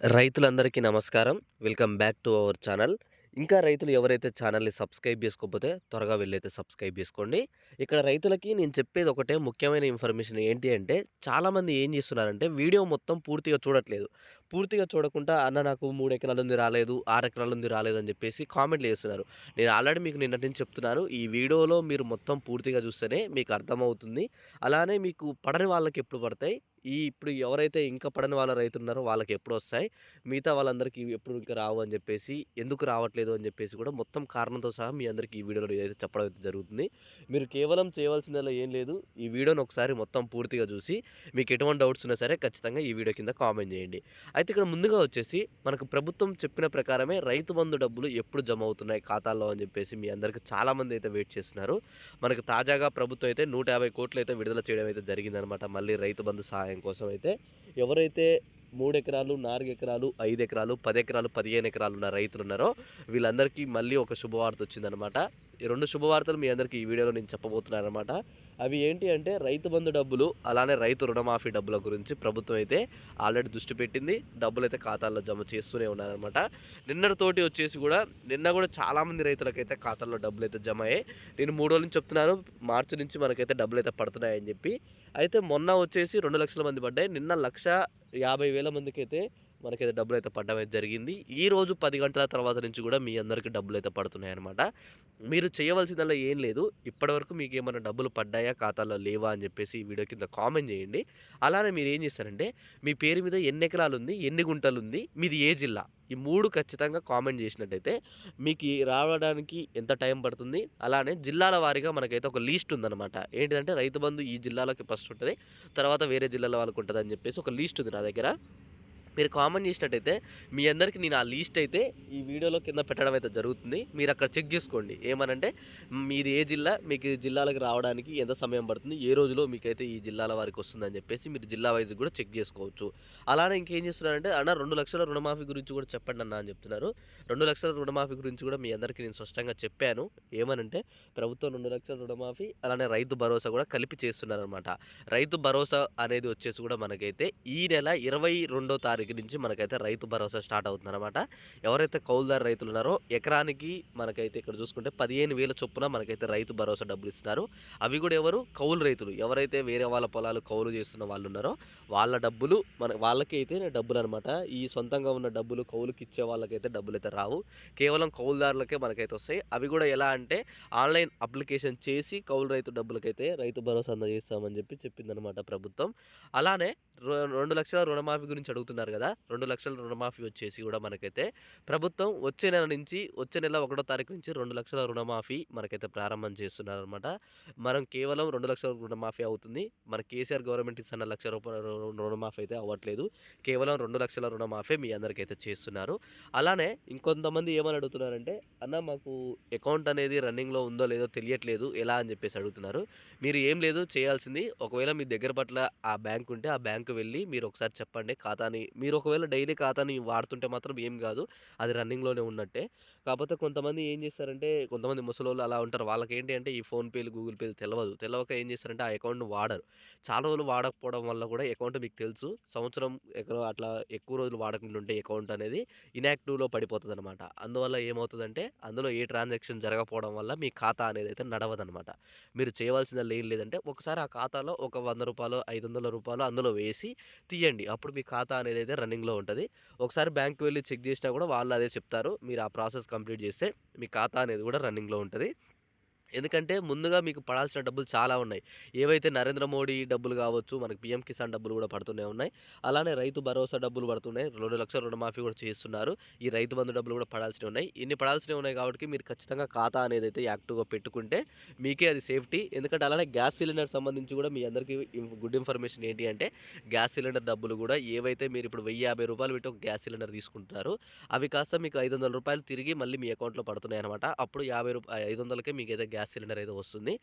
రైతులందరికీ నమస్కారం. Welcome back to our channel. ఇంకా రైతులు ఎవరైతే ఛానల్ని సబ్స్క్రైబ్ చేసుకోకపోతే త్వరగా వెళ్ళైతే సబ్స్క్రైబ్ చేసుకోండి. ఇక్కడ రైతులకి నేను చెప్పేది ఒకటే ముఖ్యమైన ఇన్ఫర్మేషన్ ఏంటి అంటే చాలామంది ఏం చేస్తున్నారంటే వీడియో మొత్తం పూర్తిగా చూడట్లేదు. పూర్తిగా చూడకుండా అన్న నాకు మూడు ఎకరాల ఉంది రాలేదు ఆరు ఎకరాల ఉంది రాలేదు అని చెప్పేసి కామెంట్లు చేస్తున్నారు. నేను ఆల్రెడీ మీకు నిన్నటి నుంచి చెప్తున్నాను ఈ వీడియోలో మీరు మొత్తం పూర్తిగా చూస్తేనే మీకు అర్థమవుతుంది. అలానే మీకు పడని వాళ్ళకి ఎప్పుడు పడతాయి? ఈ ఇప్పుడు ఎవరైతే ఇంకా పడని వాళ్ళ రైతులు ఉన్నారో వాళ్ళకి ఎప్పుడు వస్తాయి. మిగతా వాళ్ళందరికీ ఎప్పుడు ఇంకా రావు అని చెప్పేసి ఎందుకు రావట్లేదు అని చెప్పేసి కూడా మొత్తం కారణంతో సహా మీ అందరికీ ఈ వీడియోలో అయితే చెప్పడం అయితే జరుగుతుంది. మీరు కేవలం చేయవలసిందలో ఏం లేదు. ఈ వీడియోని ఒకసారి మొత్తం పూర్తిగా చూసి మీకు ఎటువంటి డౌట్స్ ఉన్నా సరే ఖచ్చితంగా ఈ వీడియో కింద కామెంట్ చేయండి. అయితే ఇక్కడ ముందుగా వచ్చేసి మనకు ప్రభుత్వం చెప్పిన ప్రకారమే రైతు బంధు డబ్బులు ఎప్పుడు జమ అవుతున్నాయి ఖాతాల్లో అని చెప్పేసి మీ అందరికీ చాలామంది అయితే వెయిట్ చేస్తున్నారు. మనకు తాజాగా ప్రభుత్వం అయితే నూట యాభై కోట్లు అయితే విడుదల చేయడం అయితే జరిగిందనమాట మళ్ళీ రైతు బంధు సహాయం కోసం అయితే ఎవరైతే మూడు ఎకరాలు నాలుగు ఎకరాలు ఐదు ఎకరాలు పది ఎకరాలు పదిహేను ఎకరాలు ఉన్న రైతులు ఉన్నారో వీళ్ళందరికీ మళ్ళీ ఒక శుభవార్త వచ్చిందనమాట రెండు శుభవార్తలు మీ అందరికీ ఈ వీడియోలో నేను చెప్పబోతున్నాను అనమాట అవి ఏంటి అంటే రైతు బంధు డబ్బులు అలానే రైతు రుణమాఫీ డబ్బుల గురించి ప్రభుత్వం అయితే ఆల్రెడీ దృష్టి పెట్టింది. డబ్బులు అయితే ఖాతాల్లో జమ చేస్తూనే ఉన్నారనమాట నిన్నటితోటి వచ్చేసి కూడా నిన్న కూడా చాలామంది రైతులకైతే ఖాతాల్లో డబ్బులు అయితే జమ అయ్యాయి నేను మూడు రోజుల నుంచి చెప్తున్నాను మార్చి నుంచి మనకైతే డబ్బులు అయితే పడుతున్నాయని చెప్పి. అయితే మొన్న వచ్చేసి రెండు లక్షల మంది పడ్డాయి. నిన్న లక్ష యాభై వేల మందికి అయితే మనకైతే డబ్బులు అయితే పడడం అయితే జరిగింది. ఈ రోజు పది గంటల తర్వాత నుంచి కూడా మీ అందరికీ డబ్బులు అయితే పడుతున్నాయి అనమాట మీరు చేయవలసిందల్లా ఏం లేదు. ఇప్పటివరకు మీకు ఏమైనా డబ్బులు పడ్డాయా ఖాతాలో లేవా అని చెప్పేసి వీడియో కింద కామెంట్ చేయండి. అలానే మీరు ఏం చేస్తారంటే మీ పేరు మీద ఎన్ని ఎకరాలు ఉంది ఎన్ని గుంటలు ఉంది మీది ఏ జిల్లా ఈ మూడు ఖచ్చితంగా కామెంట్ చేసినట్టయితే మీకు రావడానికి ఎంత టైం పడుతుంది. అలానే జిల్లాల వారీగా మనకైతే ఒక లీస్ట్ ఉందన్నమాట. ఏంటిదంటే రైతు బంధు ఈ జిల్లాలోకి ఫస్ట్ ఉంటుంది తర్వాత వేరే జిల్లాల వాళ్ళకి ఉంటుంది అని చెప్పేసి ఒక లీస్ట్ ఉంది నా దగ్గర. మీరు కామెంట్ చేసినట్టయితే మీ అందరికీ నేను ఆ లీస్ట్ అయితే ఈ వీడియోలో కింద పెట్టడం అయితే జరుగుతుంది. మీరు అక్కడ చెక్ చేసుకోండి. ఏమనంటే మీది ఏ జిల్లా మీకు జిల్లాలకు రావడానికి ఎంత సమయం పడుతుంది ఏ రోజులో మీకైతే ఈ జిల్లాల వారికి వస్తుందని చెప్పేసి మీరు జిల్లా వైజ్ కూడా చెక్ చేసుకోవచ్చు. అలానే ఇంకేం చేస్తున్నారంటే అన్న రెండు లక్షల రుణమాఫీ గురించి కూడా చెప్పండి అన్న అని చెప్తున్నారు. రెండు లక్షల రుణమాఫీ గురించి కూడా మీ అందరికీ నేను స్పష్టంగా చెప్పాను. ఏమనంటే ప్రభుత్వం రెండు లక్షల రుణమాఫీ అలానే రైతు భరోసా కూడా కలిపి చేస్తున్నారనమాట రైతు భరోసా అనేది వచ్చేసి కూడా మనకైతే ఈ నెల ఇరవై రెండో తారీఖు నుంచి మనకైతే రైతు భరోసా స్టార్ట్ అవుతుందన్నమాట. ఎవరైతే కౌలుదారు రైతులు ఉన్నారో ఎకరానికి మనకైతే ఇక్కడ చూసుకుంటే పదిహేను వేల చొప్పున మనకైతే రైతు భరోసా డబ్బులు ఇస్తున్నారు. అవి కూడా ఎవరు? కౌలు రైతులు. ఎవరైతే వేరే వాళ్ళ పొలాలు కౌలు చేస్తున్న వాళ్ళు ఉన్నారో వాళ్ళ డబ్బులు మన వాళ్ళకి అయితే డబ్బులు అనమాట ఈ సొంతంగా ఉన్న డబ్బులు కౌలుకి ఇచ్చే వాళ్ళకైతే డబ్బులు అయితే రావు. కేవలం కౌలుదారులకే మనకైతే వస్తాయి. అవి కూడా ఎలా అంటే ఆన్లైన్ అప్లికేషన్ చేసి కౌలు రైతు డబ్బులకైతే రైతు భరోసా అందజేస్తామని చెప్పి చెప్పిందనమాట ప్రభుత్వం. అలానే రెండు లక్షల రుణమాఫీ గురించి అడుగుతున్నారు కదా? రెండు లక్షల రుణమాఫీ వచ్చేసి కూడా మనకైతే ప్రభుత్వం వచ్చే నెల నుంచి వచ్చే నెల ఒకటో తారీఖు నుంచి రెండు లక్షల రుణమాఫీ మనకైతే ప్రారంభం చేస్తున్నారు అనమాట మనం కేవలం రెండు లక్షల రుణమాఫీ అవుతుంది. మన కేసీఆర్ గవర్నమెంట్ ఇస్తున్న లక్ష రూపాయల రుణమాఫీ అయితే అవ్వట్లేదు. కేవలం రెండు లక్షల రుణమాఫీ మీ అందరికైతే చేస్తున్నారు. అలానే ఇంకొంతమంది ఏమని అడుగుతున్నారంటే అన్న మాకు అకౌంట్ అనేది రన్నింగ్లో ఉందో లేదో తెలియట్లేదు. ఎలా అని చెప్పేసి అడుగుతున్నారు. మీరు ఏం లేదు చేయాల్సింది ఒకవేళ మీ దగ్గర పట్ల ఆ బ్యాంక్ ఉంటే ఆ బ్యాంకు వెళ్ళి మీరు ఒకసారి చెప్పండి ఖాతాని మీరు ఒకవేళ డైలీ ఖాతాని వాడుతుంటే మాత్రం ఏం కాదు. అది రన్నింగ్లోనే ఉన్నట్టే. కాకపోతే కొంతమంది ఏం చేస్తారంటే కొంతమంది ముసలోళ్ళు అలా ఉంటారు. వాళ్ళకి ఏంటి అంటే ఈ ఫోన్పేలు గూగుల్ పేలు తెలియదు తెలియక ఏం చేస్తారంటే ఆ అకౌంట్ని వాడరు. చాలా రోజులు వాడకపోవడం వల్ల కూడా అకౌంట్ మీకు తెలుసు. సంవత్సరం ఎక్కడ అట్లా ఎక్కువ రోజులు వాడకుండా ఉంటే అకౌంట్ అనేది ఇన్యాక్టివ్లో పడిపోతుంది అనమాట అందువల్ల ఏమవుతుందంటే అందులో ఏ ట్రాన్సాక్షన్ జరగకపోవడం వల్ల మీ ఖాతా అనేది అయితే నడవదనమాట. మీరు చేయవలసింది ఏం లేదంటే ఒకసారి ఆ ఖాతాలో ఒక వంద రూపాయలు ఐదు వందల రూపాయలు అందులో వేసి తీయండి. అప్పుడు మీ ఖాతా అనేది అయితే రన్నింగ్లో ఉంటుంది. ఒకసారి బ్యాంక్ వెళ్ళి చెక్ చేసినా కూడా వాళ్ళు అదే చెప్తారు. మీరు ఆ ప్రాసెస్ కంప్లీట్ చేస్తే మీ ఖాతా అనేది కూడా రన్నింగ్లో ఉంటుంది. ఎందుకంటే ముందుగా మీకు పడాల్సిన డబ్బులు చాలా ఉన్నాయి. ఏవైతే నరేంద్ర మోడీ డబ్బులు కావచ్చు మనకి పిఎం కిసాన్ డబ్బులు కూడా పడుతూనే ఉన్నాయి. అలానే రైతు భరోసా డబ్బులు పడుతున్నాయి. రెండు లక్షల రుణమాఫీ కూడా చేస్తున్నారు. ఈ రైతు బంధు డబ్బులు కూడా పడాల్సినవి ఉన్నాయి. ఇన్ని పడాల్సినవి ఉన్నాయి కాబట్టి మీరు ఖచ్చితంగా ఖాతా అనేది అయితే యాక్టివ్గా పెట్టుకుంటే మీకే అది సేఫ్టీ. ఎందుకంటే అలానే గ్యాస్ సిలిండర్ సంబంధించి కూడా మీ అందరికీ గుడ్ ఇన్ఫర్మేషన్ ఏంటి అంటే గ్యాస్ సిలిండర్ డబ్బులు కూడా ఏవైతే మీరు ఇప్పుడు వెయ్యి యాభై రూపాయలు పెట్టి ఒక గ్యాస్ సిలిండర్ తీసుకుంటున్నారు అవి కాస్త మీకు ఐదు వందల రూపాయలు తిరిగి మళ్ళీ మీ అకౌంట్లో పడుతున్నాయి అనమాట అప్పుడు యాభై రూపాయలు ఐదు వందలకే మీకు అయితే గ్యాస్ సిలిండర్ అయితే వస్తుంది.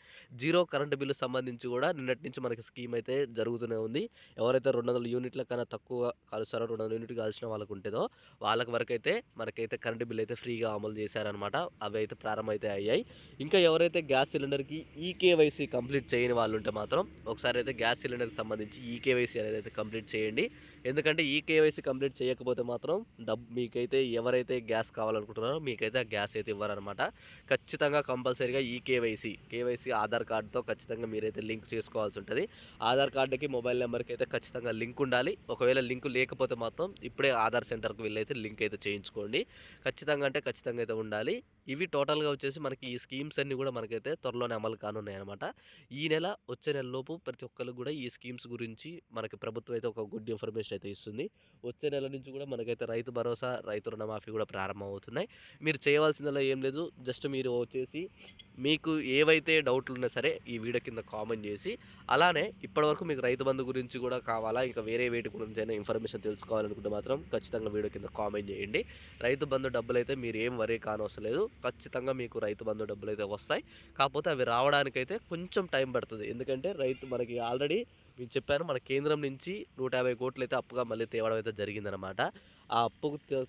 జీరో కరెంటు బిల్లు సంబంధించి కూడా నిన్నటి నుంచి మనకి స్కీమ్ అయితే జరుగుతూనే ఉంది. ఎవరైతే రెండు వందల యూనిట్ల కన్నా తక్కువ కాలుస్తారో రెండు వందల యూనిట్ కాల్చిన వాళ్ళకు ఉంటుందో వాళ్ళకి వరకు అయితే మనకైతే కరెంటు బిల్ అయితే ఫ్రీగా అమలు చేశారనమాట అవి అయితే ప్రారంభమైతే అయ్యాయి. ఇంకా ఎవరైతే గ్యాస్ సిలిండర్కి ఈకేవైసీ కంప్లీట్ చేయని వాళ్ళు ఉంటే మాత్రం ఒకసారి అయితే గ్యాస్ సిలిండర్కి సంబంధించి ఈకేవైసీ అనేది అయితే కంప్లీట్ చేయండి. ఎందుకంటే ఈ కేవైసీ కంప్లీట్ చేయకపోతే మాత్రం డబ్బు మీకైతే ఎవరైతే గ్యాస్ కావాలనుకుంటున్నారో మీకైతే ఆ గ్యాస్ అయితే ఇవ్వరనమాట ఖచ్చితంగా కంపల్సరీగా ఈ కేవైసీ కేవైసీ ఆధార్ కార్డుతో ఖచ్చితంగా మీరైతే లింక్ చేసుకోవాల్సి ఉంటుంది. ఆధార్ కార్డుకి మొబైల్ నెంబర్కి అయితే ఖచ్చితంగా లింక్ ఉండాలి. ఒకవేళ లింక్ లేకపోతే మాత్రం ఇప్పుడే ఆధార్ సెంటర్కి వెళ్ళైతే లింక్ అయితే చేయించుకోండి. ఖచ్చితంగా అంటే ఖచ్చితంగా అయితే ఉండాలి. ఇవి టోటల్గా వచ్చేసి మనకి ఈ స్కీమ్స్ అన్నీ కూడా మనకైతే త్వరలోనే అమలు కానున్నాయి అనమాట ఈ నెల వచ్చే నెలలోపు ప్రతి ఒక్కరికి కూడా ఈ స్కీమ్స్ గురించి మనకి ప్రభుత్వం అయితే ఒక గుడ్ ఇన్ఫర్మేషన్ అయితే ఇస్తుంది. వచ్చే నెల నుంచి కూడా మనకైతే రైతు భరోసా రైతు రుణమాఫీ కూడా ప్రారంభం అవుతున్నాయి మీరు చేయవలసిందల్లా ఏం లేదు. జస్ట్ మీరు వచ్చేసి మీకు ఏవైతే డౌట్లు ఉన్నా సరే ఈ వీడియో కింద కామెంట్ చేసి అలానే ఇప్పటివరకు మీకు రైతు బంధు గురించి కూడా కావాలా ఇంకా వేరే వేటి గురించి అయినా ఇన్ఫర్మేషన్ తెలుసుకోవాలనుకుంటే మాత్రం ఖచ్చితంగా వీడియో కింద కామెంట్ చేయండి. రైతు బంధు డబ్బులు అయితే మీరు ఏం వరే కానవసరం లేదు. ఖచ్చితంగా మీకు రైతు బంధు డబ్బులు అయితే వస్తాయి. కాకపోతే అవి రావడానికైతే కొంచెం టైం పడుతుంది. ఎందుకంటే రైతు మనకి ఆల్రెడీ మీకు చెప్పాను మన కేంద్రం నుంచి నూట యాభై కోట్లు అయితే అప్పుగా మళ్ళీ తేవడం అయితే జరిగిందనమాట ఆ అప్పు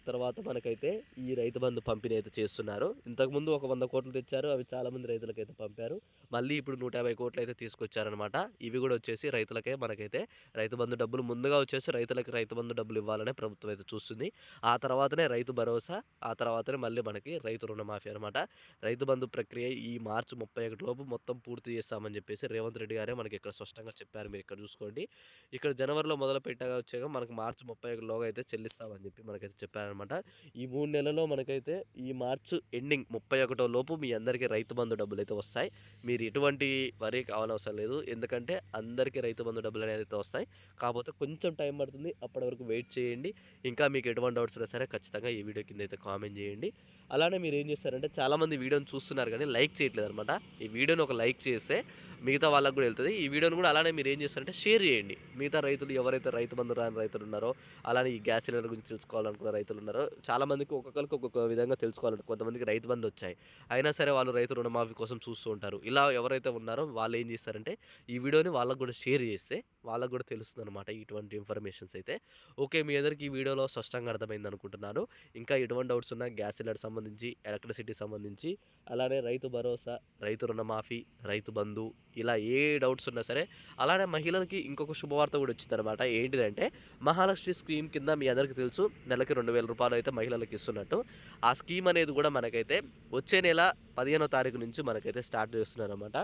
తర్వాత మనకైతే ఈ రైతు బంధు పంపిణీ అయితే చేస్తున్నారు. ఇంతకుముందు ఒక వంద కోట్లు తెచ్చారు అవి చాలామంది రైతులకైతే పంపారు. మళ్ళీ ఇప్పుడు నూట యాభై కోట్లు అయితే తీసుకొచ్చారనమాట ఇవి కూడా వచ్చేసి రైతులకే మనకైతే రైతు బంధు డబ్బులు ముందుగా వచ్చేసి రైతులకి రైతు బంధు డబ్బులు ఇవ్వాలనే ప్రభుత్వం అయితే చూస్తుంది. ఆ తర్వాతనే రైతు భరోసా ఆ తర్వాతనే మళ్ళీ మనకి రైతు రుణమాఫీ అనమాట రైతు బంధు ప్రక్రియ ఈ మార్చి ముప్పై ఒకటి లోపు మొత్తం పూర్తి చేస్తామని చెప్పేసి రేవంత్ రెడ్డి గారే మనకి ఇక్కడ స్పష్టంగా చెప్పారు. మీరు ఇక్కడ చూసుకోండి. ఇక్కడ జనవరిలో మొదలు పెట్టగా వచ్చాక మనకు మార్చి ముప్పై ఒకటిలోగా అయితే చెల్లిస్తామని అని చెప్పి మనకైతే చెప్పారనమాట. ఈ మూడు నెలల్లో మనకైతే ఈ మార్చ్ ఎండింగ్ ముప్పై ఒకటో లోపు మీ అందరికీ రైతు బంధు డబ్బులు అయితే వస్తాయి. మీరు ఎటువంటి వరి కావాలవసరం లేదు. ఎందుకంటే అందరికీ రైతు బంధు డబ్బులు అనేది అయితే వస్తాయి. కాకపోతే కొంచెం టైం పడుతుంది. అప్పటి వరకు వెయిట్ చేయండి. ఇంకా మీకు ఎటువంటి డౌట్స్ ఉన్నా సరే ఖచ్చితంగా ఈ వీడియో కింద అయితే కామెంట్ చేయండి. అలానే మీరు ఏం చేస్తారంటే చాలామంది వీడియోని చూస్తున్నారు కానీ లైక్ చేయట్లేదు అనమాట ఈ వీడియోని ఒక లైక్ చేస్తే మిగతా వాళ్ళకు కూడా వెళ్తుంది. ఈ వీడియోని కూడా అలానే మీరు ఏం చేస్తారంటే షేర్ చేయండి. మిగతా రైతులు ఎవరైతే రైతు బంధు రాని రైతులు ఉన్నారో అలానే ఈ గ్యాస్ సిలిండర్ గురించి తెలుసుకోవాలనుకున్న రైతులు ఉన్నారో చాలామందికి ఒక్కొక్కరికి ఒక్కొక్క విధంగా తెలుసుకోవాలంటే కొంతమందికి రైతు బంధు వచ్చాయి. అయినా సరే వాళ్ళు రైతు రుణమాఫీ కోసం చూస్తూ ఉంటారు. ఇలా ఎవరైతే ఉన్నారో వాళ్ళు ఏం చేస్తారంటే ఈ వీడియోని వాళ్ళకు కూడా షేర్ చేస్తే వాళ్ళకు కూడా తెలుస్తుంది అనమాట ఇటువంటి ఇన్ఫర్మేషన్స్ అయితే. ఓకే మీ అందరికీ ఈ వీడియోలో స్పష్టంగా అర్థమైంది అనుకుంటున్నాను. ఇంకా ఎటువంటి డౌట్స్ ఉన్నా గ్యాస్ సిలిండర్ సంబంధించి ఎలక్ట్రిసిటీ సంబంధించి అలానే రైతు భరోసా రైతు రుణమాఫీ రైతు బంధు ఇలా ఏ డౌట్స్ ఉన్నా సరే అలానే మహిళలకి ఇంకొక శుభవార్త కూడా వచ్చింది అనమాట ఏంటిదంటే మహాలక్ష్మి స్కీమ్ కింద మీ అందరికీ తెలుసు నెలకి రెండు వేల రూపాయలు అయితే మహిళలకు ఇస్తున్నట్టు. ఆ స్కీమ్ అనేది కూడా మనకైతే వచ్చే నెల పదిహేనో తారీఖు నుంచి మనకైతే స్టార్ట్ చేస్తున్నారు అనమాట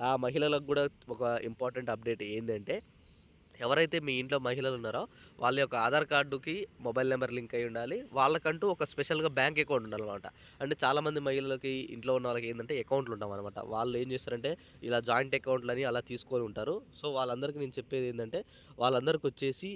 ఆ మహిళలకు కూడా ఒక ఇంపార్టెంట్ అప్డేట్ ఏంటంటే ఎవరైతే మీ ఇంట్లో మహిళలు ఉన్నారో వాళ్ళ యొక్క ఆధార్ కార్డుకి మొబైల్ నెంబర్ లింక్ అయి ఉండాలి. వాళ్ళకంటూ ఒక స్పెషల్గా బ్యాంక్ అకౌంట్ ఉండాలన్నమాట. అంటే చాలామంది మహిళలకి ఇంట్లో ఉన్న వాళ్ళకి ఏంటంటే అకౌంట్లు ఉంటామన్నమాట. వాళ్ళు ఏం చేస్తారంటే ఇలా జాయింట్ అకౌంట్లని అలా తీసుకొని ఉంటారు. సో వాళ్ళందరికీ నేను చెప్పేది ఏంటంటే వాళ్ళందరికీ వచ్చేసి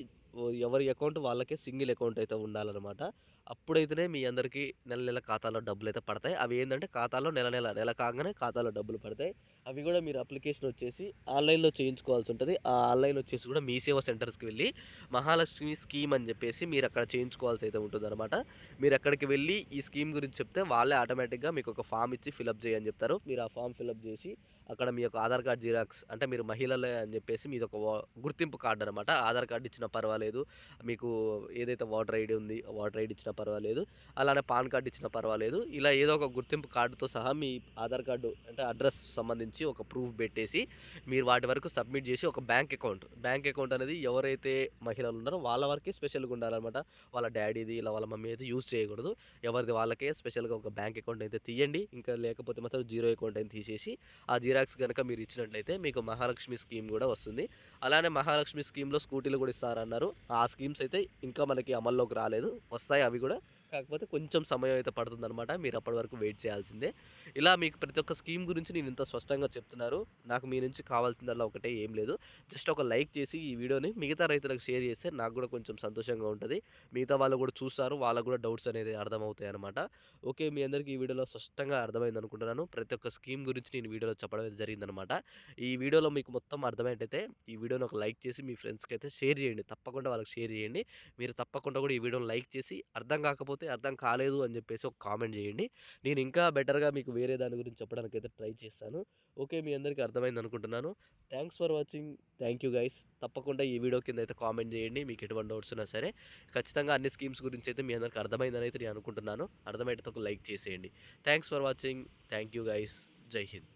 ఎవరి అకౌంట్ వాళ్ళకే సింగిల్ అకౌంట్ అయితే ఉండాలన్నమాట. అప్పుడైతేనే మీ అందరికీ నెల నెల ఖాతాలో డబ్బులు అయితే పడతాయి. అవి ఏంటంటే ఖాతాలో నెల నెల నెల కాగానే ఖాతాలో డబ్బులు పడతాయి. అవి కూడా మీరు అప్లికేషన్ వచ్చేసి ఆన్లైన్లో చేయించుకోవాల్సి ఉంటుంది. ఆ ఆన్లైన్ వచ్చేసి కూడా మీ సేవ సెంటర్స్కి వెళ్ళి మహాలక్ష్మి స్కీమ్ అని చెప్పేసి మీరు అక్కడ చేయించుకోవాల్సి అయితే ఉంటుందన్నమాట. మీరు అక్కడికి వెళ్ళి ఈ స్కీమ్ గురించి చెప్తే వాళ్ళే ఆటోమేటిక్గా మీకు ఒక ఫామ్ ఇచ్చి ఫిలప్ చేయని చెప్తారు. మీరు ఆ ఫామ్ ఫిలప్ చేసి అక్కడ మీ యొక్క ఆధార్ కార్డ్ జిరాక్స్ అంటే మీరు మహిళలే అని చెప్పేసి మీది ఒక వా- గుర్తింపు కార్డు అనమాట ఆధార్ కార్డు ఇచ్చినా పర్వాలేదు. మీకు ఏదైతే వాటర్ ఐడి ఉంది వాటర్ ఐడి ఇచ్చినా పర్వాలేదు. అలానే పాన్ కార్డు ఇచ్చినా పర్వాలేదు. ఇలా ఏదో ఒక గుర్తింపు కార్డుతో సహా మీ ఆధార్ కార్డు అంటే అడ్రస్ సంబంధించి ఒక ప్రూఫ్ పెట్టేసి మీరు వాటి వరకు సబ్మిట్ చేసి ఒక బ్యాంక్ అకౌంట్ బ్యాంక్ అకౌంట్ అనేది ఎవరైతే మహిళలు ఉన్నారో వాళ్ళ వరకే స్పెషల్గా ఉండాలన్నమాట. వాళ్ళ డాడీది ఇలా వాళ్ళ మమ్మీ అయితే యూజ్ చేయకూడదు. ఎవరిది వాళ్ళకే స్పెషల్గా ఒక బ్యాంక్ అకౌంట్ అయితే తీయండి. ఇంకా లేకపోతే మాత్రం జీరో అకౌంట్ అయితే తీసేసి ఆ జిరాక్స్ కనుక మీరు ఇచ్చినట్లయితే మీకు మహాలక్ష్మి స్కీమ్ కూడా వస్తుంది. అలానే మహాలక్ష్మి స్కీమ్లో స్కూటీలు కూడా ఇస్తారన్నారు. ఆ స్కీమ్స్ అయితే ఇంకా మనకి అమల్లోకి రాలేదు. వస్తాయి అవి కూడా. కాకపోతే కొంచెం సమయం అయితే పడుతుందన్నమాట. మీరు అప్పటి వరకు వెయిట్ చేయాల్సిందే. ఇలా మీకు ప్రతి ఒక్క స్కీమ్ గురించి నేను ఇంత స్పష్టంగా చెప్తున్నారు. నాకు మీ నుంచి కావాల్సిందల్లా ఒకటే ఏం లేదు. జస్ట్ ఒక లైక్ చేసి ఈ వీడియోని మిగతా రైతులకు షేర్ చేస్తే నాకు కూడా కొంచెం సంతోషంగా ఉంటుంది. మిగతా వాళ్ళు కూడా చూస్తారు. వాళ్ళకు కూడా డౌట్స్ అనేది అర్థమవుతాయి అనమాట ఓకే మీ అందరికీ ఈ వీడియోలో స్పష్టంగా అర్థమైంది అనుకుంటున్నాను. ప్రతి ఒక్క స్కీమ్ గురించి నేను వీడియోలో చెప్పడం అయితే జరిగిందనమాట ఈ వీడియోలో మీకు మొత్తం అర్థమైతే ఈ వీడియోని ఒక లైక్ చేసి మీ ఫ్రెండ్స్కి అయితే షేర్ చేయండి. తప్పకుండా వాళ్ళకి షేర్ చేయండి. మీరు తప్పకుండా కూడా ఈ వీడియోని లైక్ చేసి అర్థం కాకపోతే కాకపోతే అర్థం కాలేదు అని చెప్పేసి ఒక కామెంట్ చేయండి. నేను ఇంకా బెటర్గా మీకు వేరే దాని గురించి చెప్పడానికి అయితే ట్రై చేస్తాను. ఓకే మీ అందరికీ అర్థమైంది అనుకుంటున్నాను. Thanks for watching. Thank you guys. తప్పకుండా ఈ వీడియో కింద అయితే కామెంట్ చేయండి. మీకు ఎటువంటి డౌట్స్ ఉన్నా సరే ఖచ్చితంగా అన్ని స్కీమ్స్ గురించి అయితే మీ అందరికి అర్థమైందని అయితే నేను అనుకుంటున్నాను. అర్థమైతే ఒక లైక్ చేసేయండి. Thanks for watching. Thank you guys. జై హింద్.